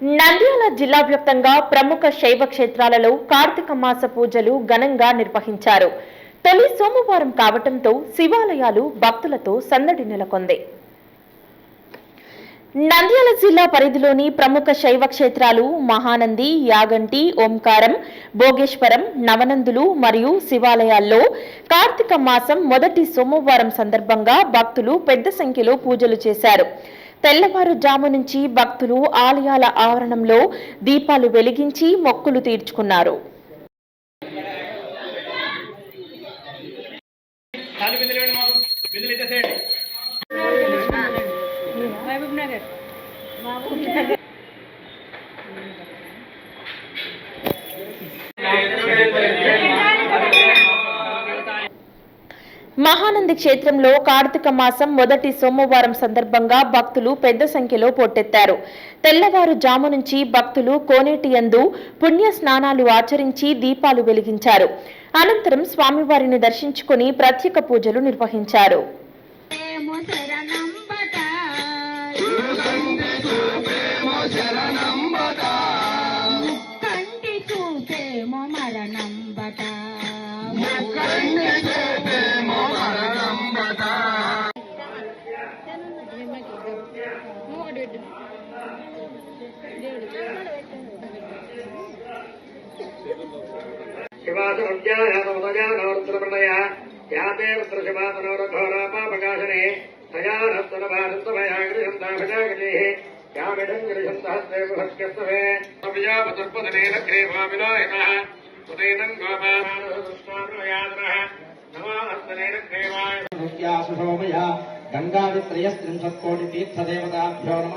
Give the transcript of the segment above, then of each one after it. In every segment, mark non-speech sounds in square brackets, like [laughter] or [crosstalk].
నంద్యాల జిల్లా వ్యాప్తంగా ప్రముఖ శైవ క్షేత్రాలలో కార్తీక మాస పూజలు ఘనంగా నిర్వహించారు. తొలి సోమవారం కావటంతో శివాలయాలు భక్తులతో సందడి నెలకొంది. నంద్యాల జిల్లా పరిధిలోని ప్రముఖ శైవ క్షేత్రాలు మహానంది యాగంటి ఓంకారం భోగేశ్వరం నవనందులు మరియు శివాలయాల్లో కార్తీక మాసం మొదటి సోమవారం సందర్భంగా భక్తులు పెద్ద సంఖ్యలో పూజలు చేశారు. తెల్లవారుజాము నుంచి భక్తులు ఆలయాల ఆవరణంలో దీపాలు వెలిగించి మొక్కులు తీర్చుకున్నారు. మహానంది క్షేత్రంలో కార్తీక మాసం మొదటి సోమవారం సందర్భంగా భక్తులు పెద్ద సంఖ్యలో పోటెత్తారు. తెల్లవారుజాము నుంచి భక్తులు కోనేటి యందు పుణ్య స్నానాలు ఆచరించి దీపాలు వెలిగించారు. అనంతరం స్వామివారిని దర్శించుకుని ప్రత్యేక పూజలు నిర్వహించారు. మరణం బట. శివాసుజ్ఞానోదయానోరుద్రప్రణయ యాతే రుద్రశివాతనోరఘోరాపాపకాశనే తయా నస్తనభారతమయాగృహంతాభిజాగతే యామిఢం గృహంతహస్తే బృహస్కస్తవే అభిజాపతుర్పదనేన క్రేమావిలాయనః ఉదయనం నమాస్తనేన క్రేమాయ సుశోభయ గంగాదిత్రయస్త్రింశత్కోటి తీర్థదేవతాభ్యో నమ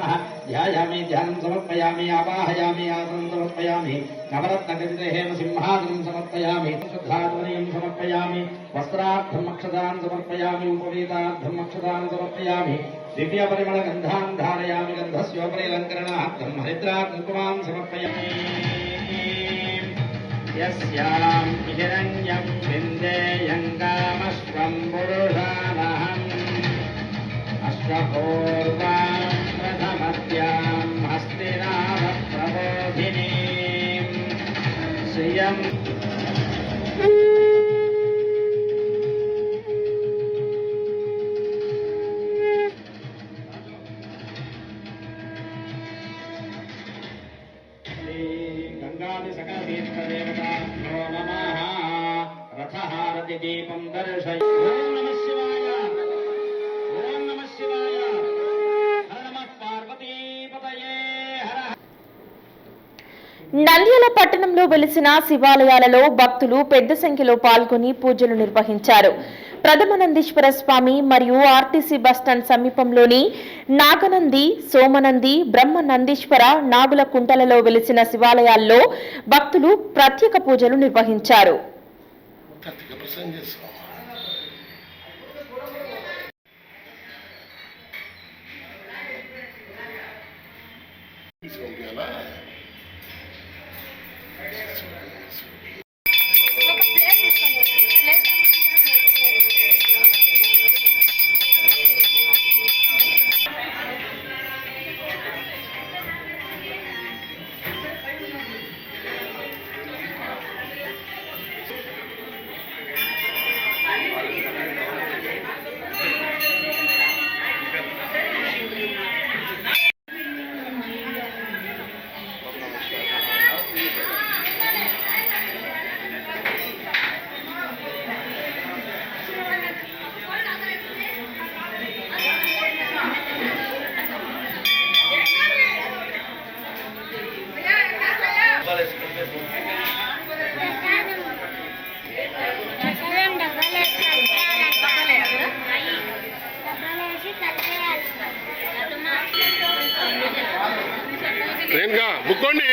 ధ్యాయామి ధ్యానం సమర్పయామి ఆవాహయామి ఆసనం సమర్పయామి నవరత్నగతిహేమ సింహాసనం సమర్పయామి శుద్ధాత్మనీయం సమర్పయామి వస్త్రార్థం అక్షదాన్ సమర్పయామి ఉపవీతార్థం అక్షదాన్ సమర్పయామి దివ్య పరిమళ గంధాన్ ధారయామి గంధస్యోపరిలంకరణార్థం హరిద్రా కుంకుమాన్ సమర్పయామి यस्यां हिरण्यं विन्देयङ्गामश्वं पुरुषानहम् अश्वपूर्वां प्रथमत्यां हस्तिनाभप्रबोधिनीम् श्रियम् गङ्गादिसकलतीर्थदेवताभ्यो नमः रथहारतिदीपं दर्शय నంద్యాల పట్టణంలో వెలిసిన శివాలయాలలో భక్తులు పెద్ద సంఖ్యలో పాల్గొని పూజలు నిర్వహించారు. ప్రథమ నందీశ్వర స్వామి మరియు ఆర్టీసీ బస్టాండ్ సమీపంలోని నాగనంది సోమనంది బ్రహ్మ నందీశ్వర నాగుల కుంటలలో వెలిసిన శివాలయాల్లో భక్తులు ప్రత్యేక పూజలు నిర్వహించారు. కార్తీక పంపించాలా రేణుగా బుక్కోండి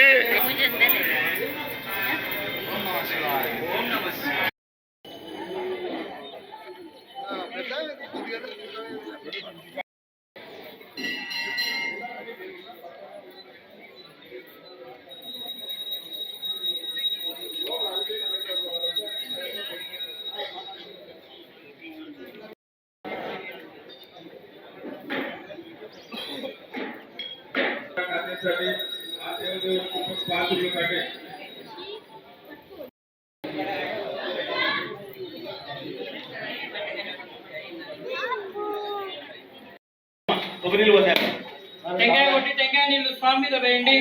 నీళ్ళు పోసారు టెంకాయ కొట్టి టెంకాయ నీళ్ళు స్వామి మీద వేయండి.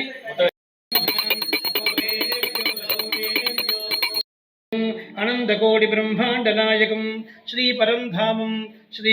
అనంతకోటి బ్రహ్మాండ నాయకం శ్రీ పరంధామం శ్రీ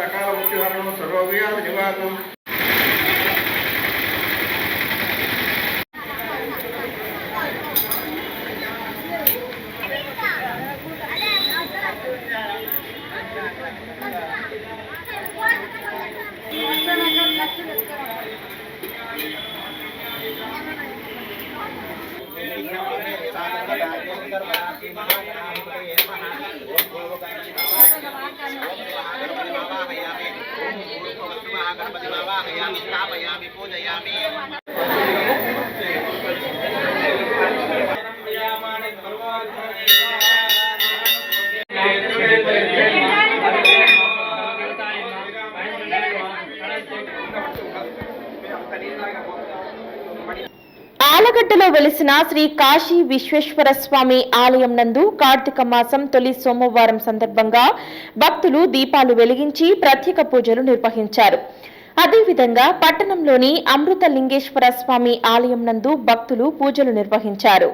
అకాల మృత్యుహరణం సర్వవ్యాధ నివారణం. गणपति बाबा हयामी स्थापयामी पूजयामी Thank you. ఆలగడ్డలో వెలిసిన శ్రీ కాశీ విశ్వేశ్వర స్వామి ఆలయం నందు కార్తీక మాసం తొలి సోమవారం సందర్భంగా భక్తులు దీపాలు వెలిగించి ప్రత్యేక పూజలు నిర్వహించారు. అదేవిధంగా పట్టణంలోని అమృత లింగేశ్వర స్వామి ఆలయం నందు భక్తులు పూజలు నిర్వహించారు.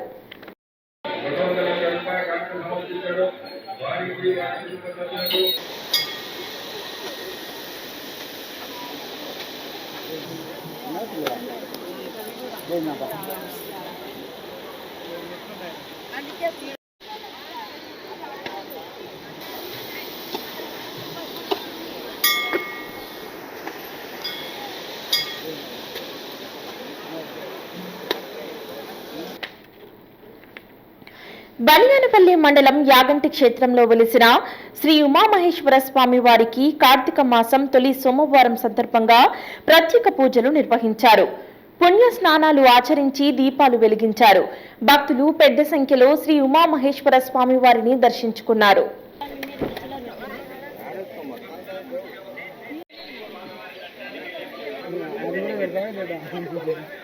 బలియానపల్లి మండలం యాగంటి క్షేత్రంలో వెలిసిన శ్రీ ఉమామహేశ్వర స్వామి వారికి కార్తీక మాసం తొలి సోమవారం సందర్భంగా ప్రత్యేక పూజలు నిర్వహించారు. పుణ్య స్నానాలు ఆచరించి దీపాలు వెలిగించారు. భక్తులు పెద్ద సంఖ్యలో శ్రీ ఉమామహేశ్వర స్వామి వారిని దర్శించుకున్నారు. [laughs]